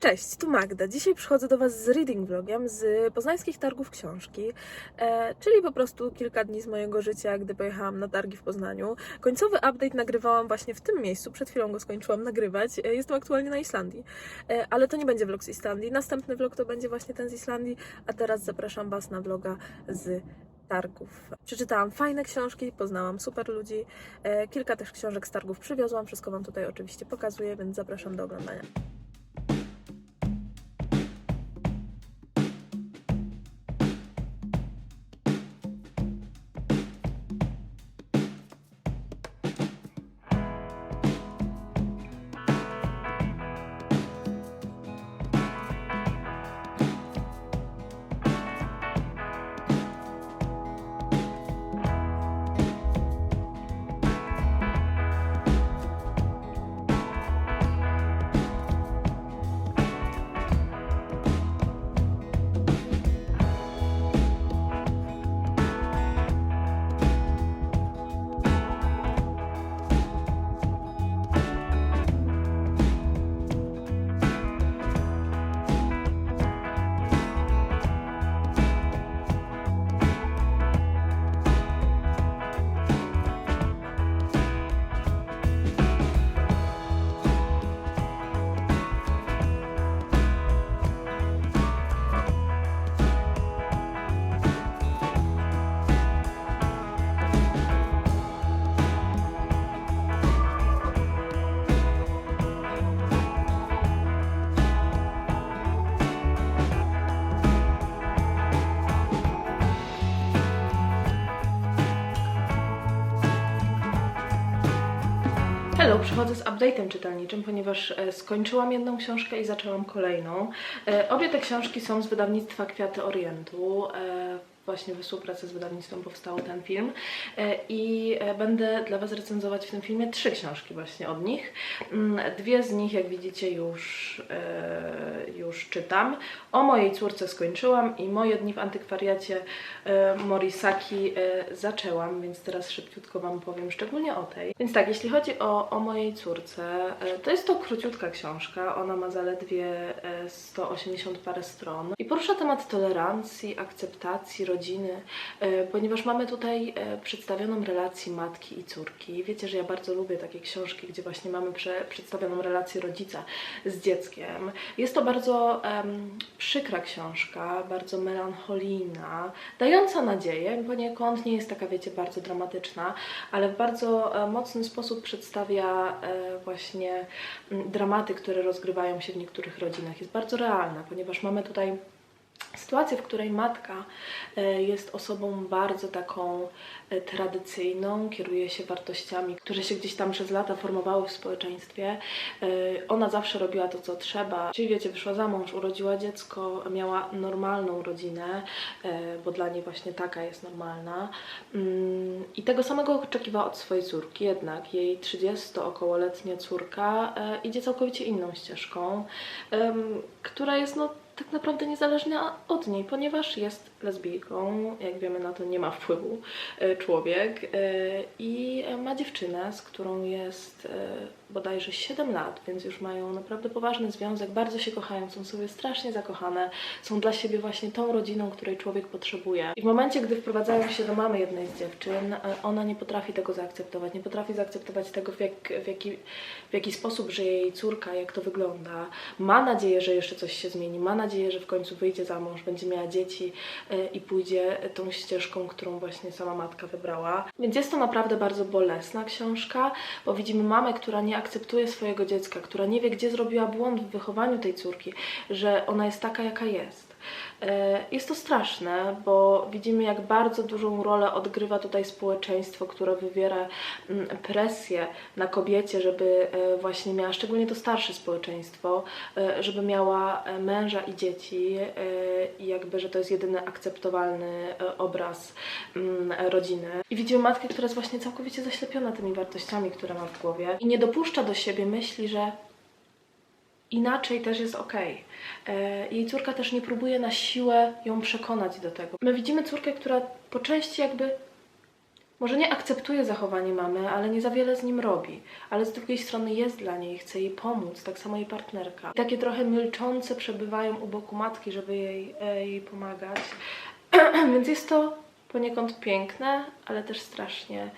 Cześć, tu Magda. Dzisiaj przychodzę do Was z reading vlogiem z poznańskich targów książki, e, czyli po prostu kilka dni z mojego życia, gdy pojechałam na targi w Poznaniu. Końcowy update nagrywałam właśnie w tym miejscu, przed chwilą go skończyłam nagrywać. E, jestem aktualnie na Islandii, e, ale to nie będzie vlog z Islandii. Następny vlog to będzie właśnie ten z Islandii, a teraz zapraszam Was na vloga z targów. Przeczytałam fajne książki, poznałam super ludzi, kilka też książek z targów przywiozłam, wszystko Wam tutaj oczywiście pokazuję, więc zapraszam do oglądania. Hello, przychodzę z update'em czytelniczym, ponieważ e, skończyłam jedną książkę i zaczęłam kolejną. E, Obie te książki są z wydawnictwa Kwiaty Orientu. Właśnie we współpracy z wydawnictwem powstał ten film E, i e, będę dla Was recenzować w tym filmie trzy książki właśnie od nich. Mm, Dwie z nich, jak widzicie, już, e, już czytam. O mojej córce skończyłam i moje dni w antykwariacie Morisaki zaczęłam, więc teraz szybciutko Wam powiem szczególnie o tej. Więc tak, jeśli chodzi o, o mojej córce, to jest to króciutka książka, ona ma zaledwie e, 180 parę stron i porusza temat tolerancji, akceptacji rodziny, e, ponieważ mamy tutaj e, przedstawioną relację matki i córki. Wiecie, że ja bardzo lubię takie książki, gdzie właśnie mamy prze, przedstawioną relację rodzica z dzieckiem. Jest to bardzo em, przykra książka, bardzo melancholijna, dająca nadzieję, poniekąd nie jest taka, wiecie, bardzo dramatyczna, ale w bardzo e, mocny sposób przedstawia właśnie dramaty, które rozgrywają się w niektórych rodzinach. Jest bardzo realna, ponieważ mamy tutaj sytuację, w której matka e, jest osobą bardzo taką e, tradycyjną, kieruje się wartościami, które się gdzieś tam przez lata formowały w społeczeństwie. E, Ona zawsze robiła to, co trzeba, czyli wiecie, wyszła za mąż, urodziła dziecko, miała normalną rodzinę, bo dla niej właśnie taka jest normalna. Mm, I tego samego oczekiwała od swojej córki, jednak jej 30-okołoletnia córka idzie całkowicie inną ścieżką, która jest no tak naprawdę niezależna od niej, ponieważ jest lesbijką, jak wiemy na to nie ma wpływu e, człowiek e, i ma dziewczynę, z którą jest e, bodajże 7 lat, więc już mają naprawdę poważny związek, bardzo się kochają, są sobie strasznie zakochane, są dla siebie właśnie tą rodziną, której człowiek potrzebuje. I w momencie, gdy wprowadzają się do mamy jednej z dziewczyn, e, ona nie potrafi tego zaakceptować, nie potrafi zaakceptować tego, w, jak, w, jaki, w jaki sposób żyje jej córka, jak to wygląda. Ma nadzieję, że jeszcze coś się zmieni, ma nadzieję, że w końcu wyjdzie za mąż, będzie miała dzieci e, i pójdzie tą ścieżką, którą właśnie sama matka wybrała. Więc jest to naprawdę bardzo bolesna książka, bo widzimy mamę, która nie akceptuje swojego dziecka, która nie wie, gdzie zrobiła błąd w wychowaniu tej córki, że ona jest taka, jaka jest. E, Jest to straszne, bo widzimy, jak bardzo dużą rolę odgrywa tutaj społeczeństwo, które wywiera mm, presję na kobiecie, żeby e, właśnie miała, szczególnie to starsze społeczeństwo, e, żeby miała męża i dzieci i jakby, że to jest jedyny akceptowalny obraz mm, rodziny. I widzimy matkę, która jest właśnie całkowicie zaślepiona tymi wartościami, które ma w głowie i nie dopuszcza do siebie myśli, że inaczej też jest okej. E, Jej córka też nie próbuje na siłę ją przekonać do tego. My widzimy córkę, która po części jakby może nie akceptuje zachowanie mamy, ale nie za wiele z nim robi. Ale z drugiej strony jest dla niej, chce jej pomóc, tak samo jej partnerka. I takie trochę milczące przebywają u boku matki, żeby jej, e, jej pomagać. Więc jest to poniekąd piękne, ale też strasznie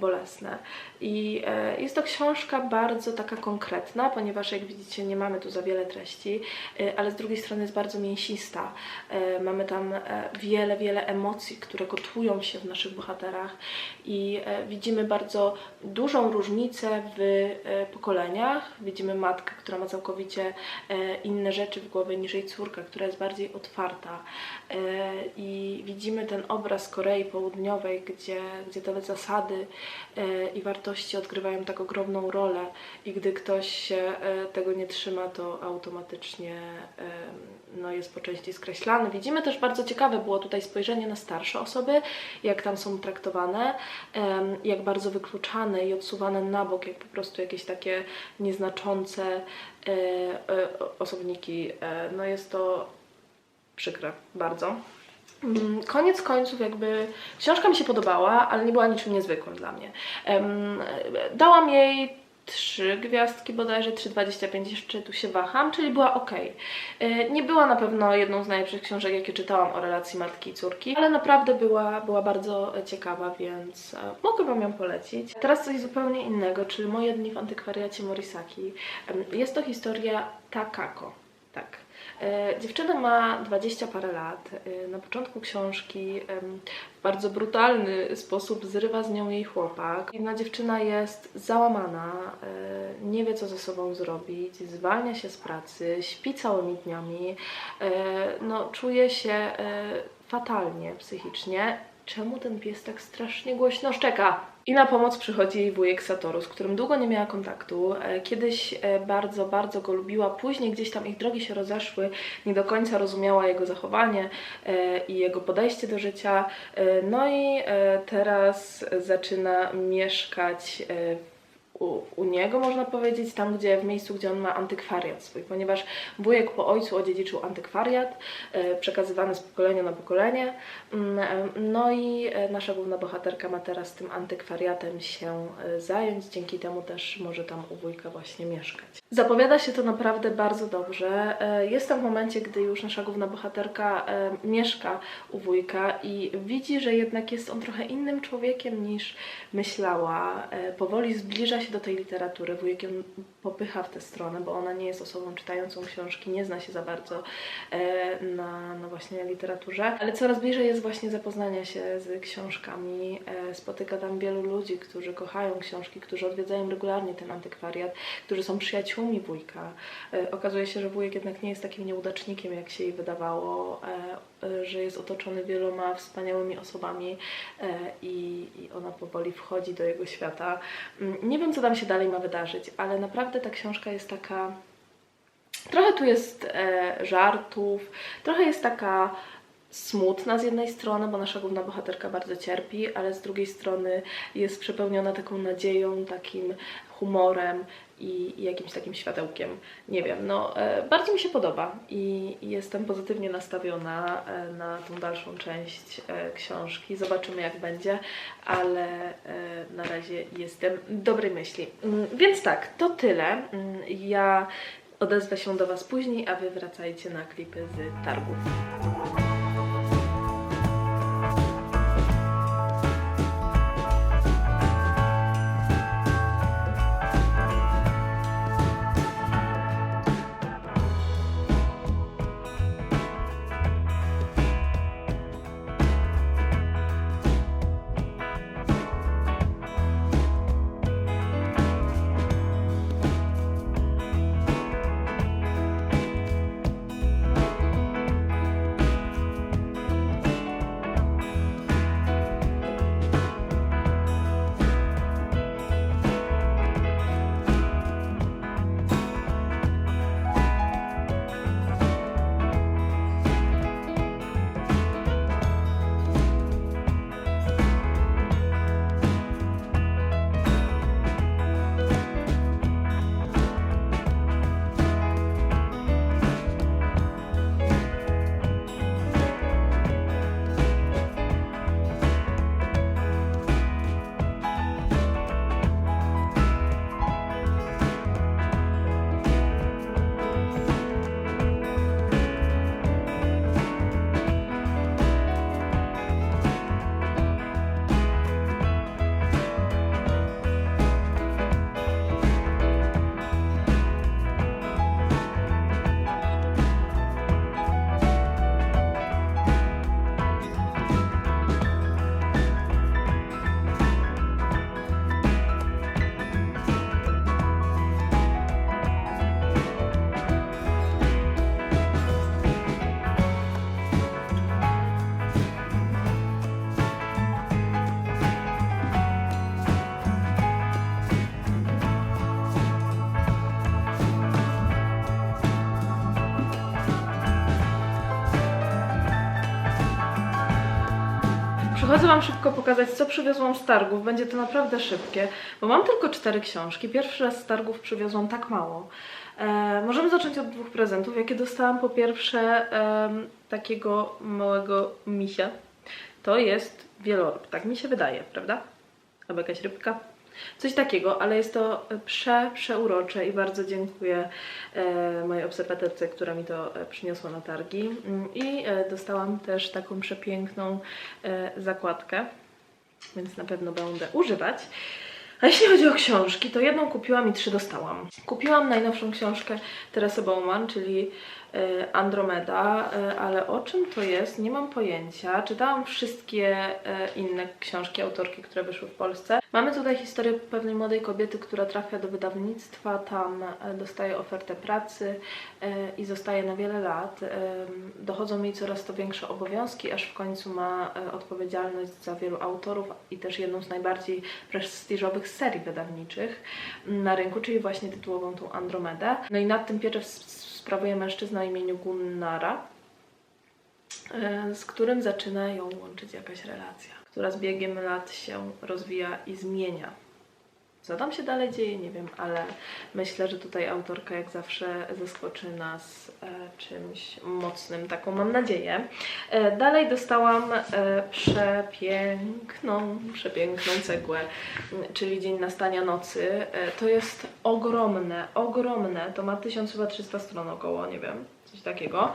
bolesne. I e, jest to książka bardzo taka konkretna, ponieważ jak widzicie nie mamy tu za wiele treści, e, ale z drugiej strony jest bardzo mięsista. E, mamy tam e, wiele, wiele emocji, które gotują się w naszych bohaterach i e, widzimy bardzo dużą różnicę w e, pokoleniach. Widzimy matkę, która ma całkowicie e, inne rzeczy w głowie niż jej córka, która jest bardziej otwarta. E, I widzimy ten obraz Korei Południowej, gdzie, gdzie te zasady e, i wartości odgrywają tak ogromną rolę i gdy ktoś się e, tego nie trzyma, to automatycznie em, no, jest po części skreślany. Widzimy też bardzo ciekawe było tutaj spojrzenie na starsze osoby, jak tam są traktowane, jak bardzo wykluczane i odsuwane na bok, jak po prostu jakieś takie nieznaczące e, e, osobniki. E, no jest to przykre bardzo. Mm, Koniec końców, jakby książka mi się podobała, ale nie była niczym niezwykłym dla mnie. Dałam jej trzy gwiazdki, bodajże 3,25, jeszcze tu się waham, czyli była ok. Nie była na pewno jedną z najlepszych książek, jakie czytałam o relacji matki i córki, ale naprawdę była, była bardzo ciekawa, więc e, mogłabym ją polecić. Teraz coś zupełnie innego, czyli Moje dni w antykwariacie Morisaki. Jest to historia Takako. E, Dziewczyna ma 20 parę lat. E, Na początku książki w bardzo brutalny sposób zrywa z nią jej chłopak. Jedna dziewczyna jest załamana, e, nie wie co ze sobą zrobić, zwalnia się z pracy, śpi całymi dniami, no, czuje się fatalnie psychicznie. Czemu ten pies tak strasznie głośno szczeka? I na pomoc przychodzi jej wujek Satoru, z którym długo nie miała kontaktu. E, Kiedyś e, bardzo, bardzo go lubiła, później gdzieś tam ich drogi się rozeszły, nie do końca rozumiała jego zachowanie e, i jego podejście do życia. No i teraz zaczyna mieszkać u, u niego, można powiedzieć, tam gdzie, w miejscu, gdzie on ma antykwariat swój, ponieważ wujek po ojcu odziedziczył antykwariat, e, przekazywany z pokolenia na pokolenie. Mm, e, No i e, nasza główna bohaterka ma teraz tym antykwariatem się zająć, dzięki temu też może tam u wujka właśnie mieszkać. Zapowiada się to naprawdę bardzo dobrze. Jestem w momencie, gdy już nasza główna bohaterka mieszka u wujka i widzi, że jednak jest on trochę innym człowiekiem niż myślała. Powoli zbliża się do tej literatury. Wujek ją popycha w tę stronę, bo ona nie jest osobą czytającą książki, nie zna się za bardzo e, na, na właśnie literaturze, ale coraz bliżej jest właśnie zapoznania się z książkami. E, Spotyka tam wielu ludzi, którzy kochają książki, którzy odwiedzają regularnie ten antykwariat, którzy są przyjaciółmi wujka. E, Okazuje się, że wujek jednak nie jest takim nieudacznikiem, jak się jej wydawało, że jest otoczony wieloma wspaniałymi osobami e, i, i ona powoli wchodzi do jego świata. Mm, Nie wiem, co tam się dalej ma wydarzyć, ale naprawdę ta książka jest taka. Trochę tu jest e, żartów, trochę jest taka smutna z jednej strony, bo nasza główna bohaterka bardzo cierpi, ale z drugiej strony jest przepełniona taką nadzieją, takim humorem i, jakimś takim światełkiem. Nie wiem, no e, bardzo mi się podoba i, jestem pozytywnie nastawiona e, na tą dalszą część e, książki. Zobaczymy jak będzie, ale na razie jestem dobrej myśli. Mm, Więc tak, to tyle. Mm, Ja odezwę się do Was później, a Wy wracajcie na klipy z targów. Przychodzę Wam szybko pokazać, co przywiozłam z targów. Będzie to naprawdę szybkie, bo mam tylko cztery książki. Pierwszy raz z targów przywiozłam tak mało. E, możemy zacząć od dwóch prezentów. Jakie dostałam po pierwsze em, takiego małego misia. To jest wieloryb, tak mi się wydaje, prawda? Albo jakaś rybka. Coś takiego, ale jest to prze, przeurocze i bardzo dziękuję e, mojej obserwatorce, która mi to e, przyniosła na targi. Mm, I e, dostałam też taką przepiękną e, zakładkę, więc na pewno będę używać. A jeśli chodzi o książki, to jedną kupiłam i trzy dostałam. Kupiłam najnowszą książkę Teresy Bowman, czyli e, Andromeda, e, ale o czym to jest, nie mam pojęcia. Czytałam wszystkie e, inne książki autorki, które wyszły w Polsce. Mamy tutaj historię pewnej młodej kobiety, która trafia do wydawnictwa, tam e, dostaje ofertę pracy e, i zostaje na wiele lat. Dochodzą jej coraz to większe obowiązki, aż w końcu ma e, odpowiedzialność za wielu autorów i też jedną z najbardziej prestiżowych serii wydawniczych na rynku, czyli właśnie tytułową tą Andromedę. No i nad tym pieczę s- sprawuje mężczyzna o imieniu Gunnara, e, z którym zaczyna ją łączyć jakaś relacja, która z biegiem lat się rozwija i zmienia. Co tam się dalej dzieje, nie wiem, ale myślę, że tutaj autorka jak zawsze zaskoczy nas e, czymś mocnym, taką mam nadzieję. E, dalej dostałam e, przepiękną, przepiękną cegłę, m, czyli Dzień Nastania Nocy. To jest ogromne, ogromne, to ma 1300 stron około, nie wiem, coś takiego.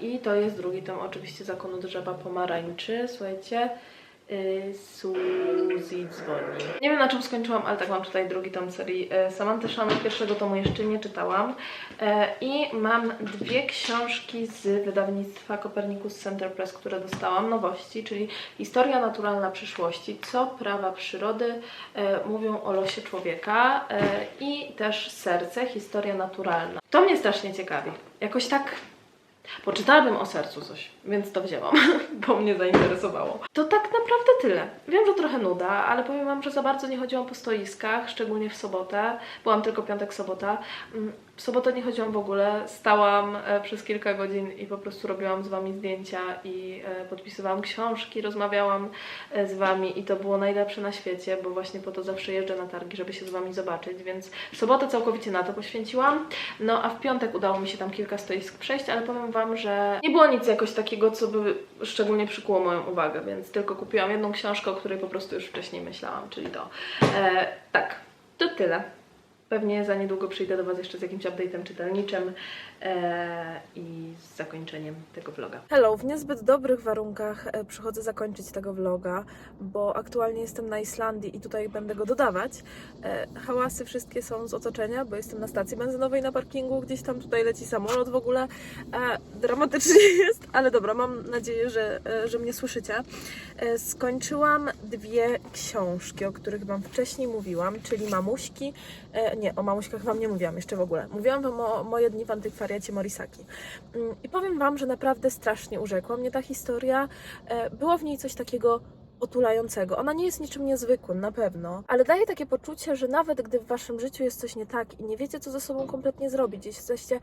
I to jest drugi tom oczywiście Zakonu Drzewa Pomarańczy, słuchajcie. Suzy dzwoni. Nie wiem na czym skończyłam, ale tak mam tutaj drugi tom serii e, Samantha Shannon. Pierwszego tomu jeszcze nie czytałam. E, I mam dwie książki z wydawnictwa Copernicus Center Press, które dostałam. Nowości, czyli Historia naturalna przyszłości, co prawa przyrody e, mówią o losie człowieka i też Serce, historia naturalna. To mnie strasznie ciekawi. Jakoś tak Poczytałabym o sercu coś, więc to wzięłam, bo mnie zainteresowało. To tak naprawdę tyle. Wiem, że trochę nuda, ale powiem Wam, że za bardzo nie chodziłam po stoiskach, szczególnie w sobotę. Byłam tylko piątek, sobota. Mm, W sobotę nie chodziłam w ogóle. Stałam e, przez kilka godzin i po prostu robiłam z Wami zdjęcia i e, podpisywałam książki, rozmawiałam e, z Wami i to było najlepsze na świecie, bo właśnie po to zawsze jeżdżę na targi, żeby się z Wami zobaczyć, więc sobotę całkowicie na to poświęciłam. No a w piątek udało mi się tam kilka stoisk przejść, ale powiem Wam, że nie było nic jakoś takiego, co by szczególnie przykuło moją uwagę, więc tylko kupiłam jedną książkę, o której po prostu już wcześniej myślałam, czyli to. E, tak, to tyle. Pewnie za niedługo przyjdę do Was jeszcze z jakimś update'em czytelniczym e, i z zakończeniem tego vloga. Hello, w niezbyt dobrych warunkach e, przychodzę zakończyć tego vloga, bo aktualnie jestem na Islandii i tutaj będę go dodawać. E, hałasy wszystkie są z otoczenia, bo jestem na stacji benzynowej na parkingu, gdzieś tam tutaj leci samolot w ogóle. E, dramatycznie jest, ale dobra, mam nadzieję, że, e, że mnie słyszycie. E, skończyłam dwie książki, o których Wam wcześniej mówiłam, czyli Mamuśki. E, nie, o Mamuśkach Wam nie mówiłam jeszcze w ogóle. Mówiłam Wam o Moje dni w antykwariacie Morisaki. Mm, I powiem Wam, że naprawdę strasznie urzekła mnie ta historia. E, Było w niej coś takiego otulającego. Ona nie jest niczym niezwykłym, na pewno, ale daje takie poczucie, że nawet gdy w waszym życiu jest coś nie tak i nie wiecie, co ze sobą kompletnie zrobić, jesteście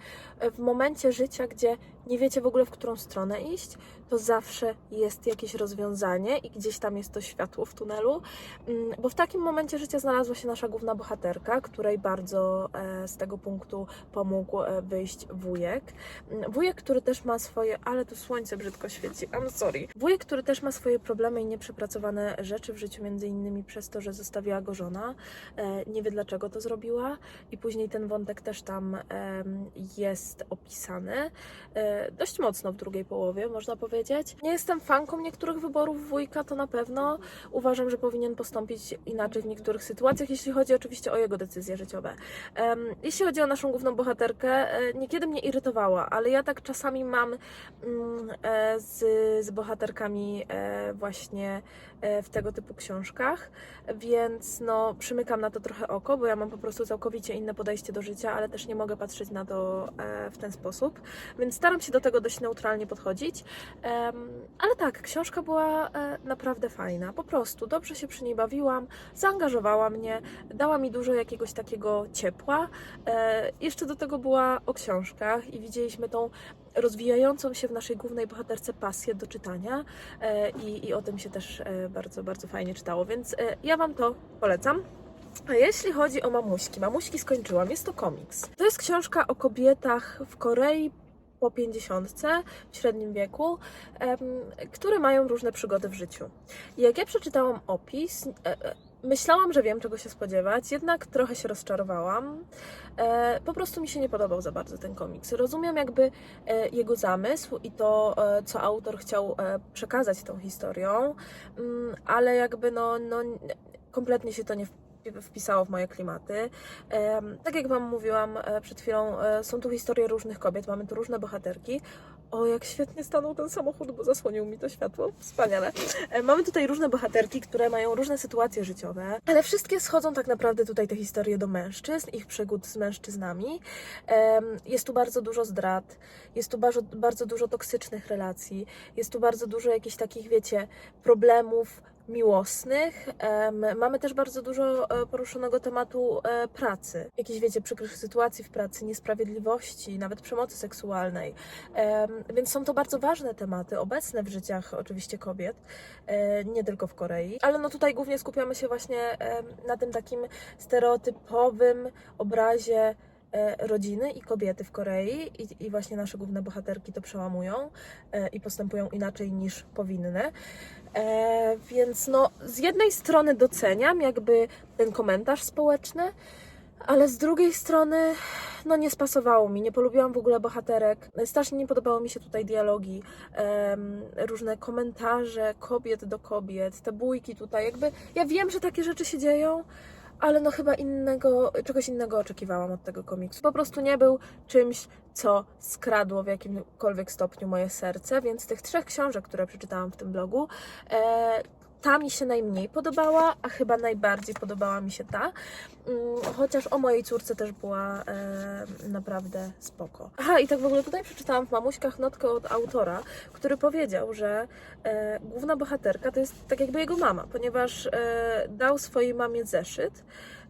w momencie życia, gdzie nie wiecie w ogóle, w którą stronę iść, to zawsze jest jakieś rozwiązanie i gdzieś tam jest to światło w tunelu, Mm, bo w takim momencie życia znalazła się nasza główna bohaterka, której bardzo e, z tego punktu pomógł e, wyjść wujek. Mm, Wujek, który też ma swoje, ale tu słońce brzydko świeci, I'm sorry. Wujek, który też ma swoje problemy i nieprzepracowane rzeczy w życiu, między innymi przez to, że zostawiła go żona. E, nie wie dlaczego to zrobiła i później ten wątek też tam jest opisany. Dość mocno w drugiej połowie, można powiedzieć. Nie jestem fanką niektórych wyborów wujka, to na pewno. Uważam, że powinien postąpić inaczej w niektórych sytuacjach, jeśli chodzi oczywiście o jego decyzje życiowe. Jeśli chodzi o naszą główną bohaterkę, e, niekiedy mnie irytowała, ale ja tak czasami mam mm, e, z, z bohaterkami e, właśnie w tego typu książkach, więc no przymykam na to trochę oko, bo ja mam po prostu całkowicie inne podejście do życia, ale też nie mogę patrzeć na to e, w ten sposób, więc staram się do tego dość neutralnie podchodzić. Ale tak, książka była e, naprawdę fajna, po prostu dobrze się przy niej bawiłam, zaangażowała mnie, dała mi dużo jakiegoś takiego ciepła. E, jeszcze do tego była o książkach i widzieliśmy tą rozwijającą się w naszej głównej bohaterce pasję do czytania e, i, i o tym się też e, bardzo, bardzo fajnie czytało, więc e, ja Wam to polecam. A jeśli chodzi o mamuśki, mamuśki skończyłam, jest to komiks. To jest książka o kobietach w Korei po 50 w średnim wieku, które mają różne przygody w życiu. Jak ja przeczytałam opis, myślałam, że wiem czego się spodziewać, jednak trochę się rozczarowałam. E, po prostu mi się nie podobał za bardzo ten komiks. Rozumiem jakby e, jego zamysł i to, e, co autor chciał e, przekazać tą historią, mm, ale jakby no, no kompletnie się to nie wp- wpisało w moje klimaty. Tak jak Wam mówiłam e, przed chwilą, e, są tu historie różnych kobiet, mamy tu różne bohaterki. O, jak świetnie stanął ten samochód, bo zasłonił mi to światło. Wspaniale. E, Mamy tutaj różne bohaterki, które mają różne sytuacje życiowe, ale wszystkie schodzą tak naprawdę tutaj te historie do mężczyzn, ich przygód z mężczyznami. Jest tu bardzo dużo zdrad, jest tu bardzo, bardzo dużo toksycznych relacji, jest tu bardzo dużo jakichś takich, wiecie, problemów miłosnych. Mamy też bardzo dużo e, poruszonego tematu e, pracy. Jakichś, wiecie, przykrych sytuacji w pracy, niesprawiedliwości, nawet przemocy seksualnej. Więc są to bardzo ważne tematy, obecne w życiach oczywiście kobiet, e, nie tylko w Korei. Ale no tutaj głównie skupiamy się właśnie na tym takim stereotypowym obrazie rodziny i kobiety w Korei i, i właśnie nasze główne bohaterki to przełamują e, i postępują inaczej niż powinny. E, więc no, z jednej strony doceniam jakby ten komentarz społeczny, ale z drugiej strony no nie spasowało mi, nie polubiłam w ogóle bohaterek. Strasznie nie podobało mi się tutaj dialogi, różne komentarze kobiet do kobiet, te bójki tutaj, jakby ja wiem, że takie rzeczy się dzieją, ale no chyba innego, czegoś innego oczekiwałam od tego komiksu. Po prostu nie był czymś, co skradło w jakimkolwiek stopniu moje serce, więc tych trzech książek, które przeczytałam w tym blogu, e, ta mi się najmniej podobała, a chyba najbardziej podobała mi się ta. Mm, Chociaż o mojej córce też była e, naprawdę spoko. Aha, i tak w ogóle tutaj przeczytałam w Mamuśkach notkę od autora, który powiedział, że e, główna bohaterka to jest tak jakby jego mama, ponieważ e, dał swojej mamie zeszyt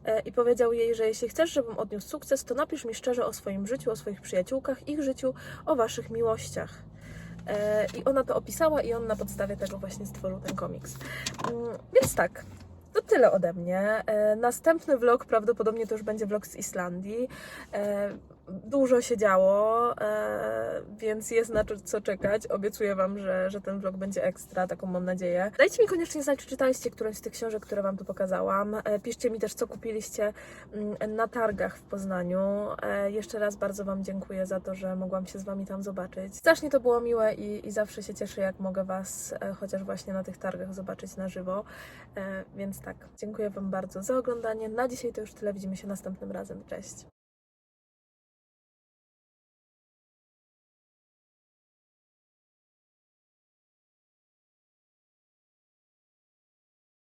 e, i powiedział jej, że jeśli chcesz, żebym odniósł sukces, to napisz mi szczerze o swoim życiu, o swoich przyjaciółkach, ich życiu, o waszych miłościach. E, I ona to opisała i on na podstawie tego właśnie stworzył ten komiks. Mm, Więc tak, to tyle ode mnie. E, Następny vlog prawdopodobnie to już będzie vlog z Islandii. Dużo się działo, e, więc jest na co czekać. Obiecuję Wam, że, że ten vlog będzie ekstra, taką mam nadzieję. Dajcie mi koniecznie znać, czy czytaliście którąś z tych książek, które Wam tu pokazałam. E, Piszcie mi też, co kupiliście mm, na targach w Poznaniu. E, Jeszcze raz bardzo Wam dziękuję za to, że mogłam się z Wami tam zobaczyć. Strasznie to było miłe i, i zawsze się cieszę, jak mogę Was chociaż właśnie na tych targach zobaczyć na żywo. Więc tak, dziękuję Wam bardzo za oglądanie. Na dzisiaj to już tyle. Widzimy się następnym razem. Cześć!